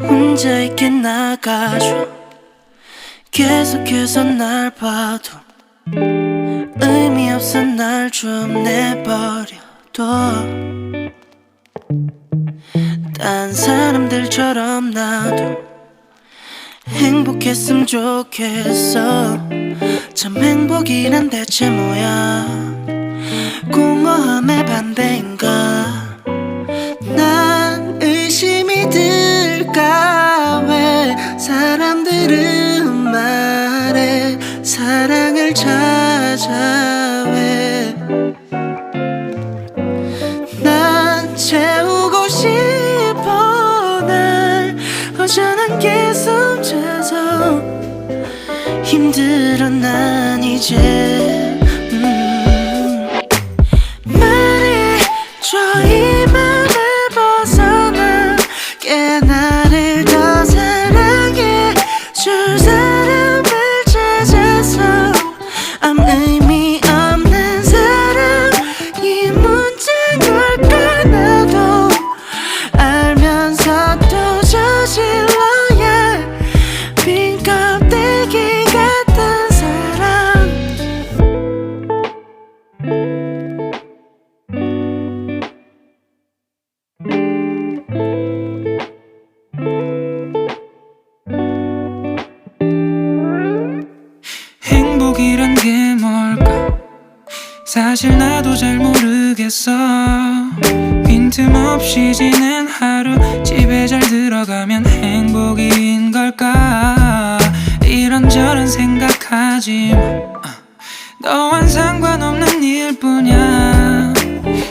혼자 있게 나가줘. 계속해서 날 봐도 의미 없어 날 좀 내버려둬. 딴 사람들처럼 나도 행복했으면 좋겠어. 참 행복이란 대체 뭐야? 공허함의 반대인가 들까 왜 사람들은 말해 사랑을 찾아 왜난 채우고 싶어 날 허전한 계속 찾아 힘들어 난 이제 행복이란 게 뭘까? 사실 나도 잘 모르겠어. 빈틈없이 지낸 하루 집에 잘 들어가면 행복인 걸까? 이런저런 생각하지 마. 너와는 상관없는 일뿐이야.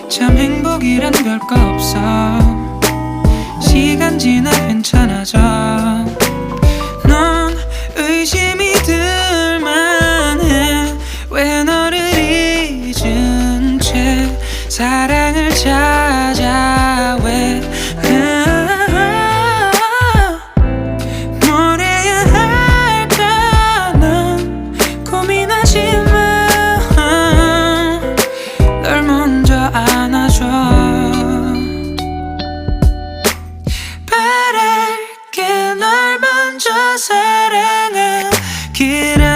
참 행복이란 별거 없어. 시간 지나 괜찮아져 Get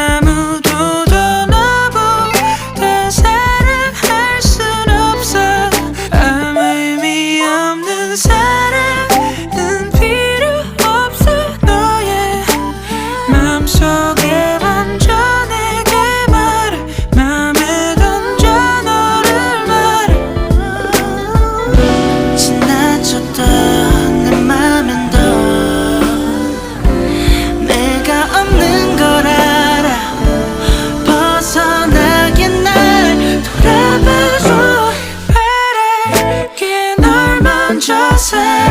just say